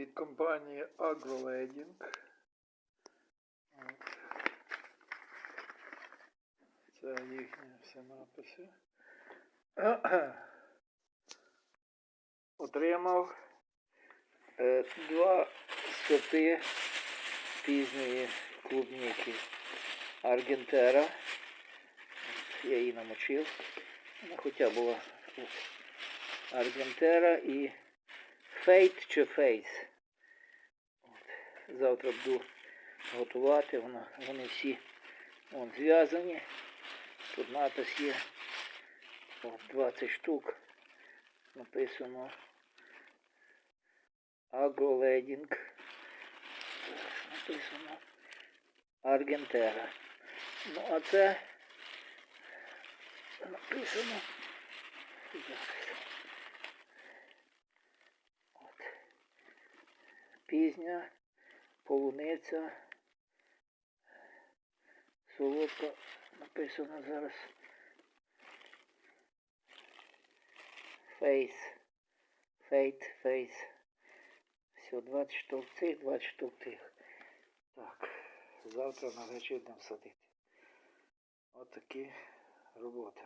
від компанії AgroLading. Це їхні всі написи. Отримав е, два сорти пізньої клубніки Аргентера. Я її намочив. Вона хоча була Аргентера і Фейт чи Фейс. Завтра буду готувати. Вони всі вон, зв'язані. Тут напис є. От, 20 штук. Написано Агроледінг. Написано Аргентера. Ну, а це написано. От. Пізня полуниця. Солодка написано зараз. Фейс. Фейт, фейс. Все, 20 штук цих, 20 штук тих. Так, завтра на вечір будемо садити. От такі роботи.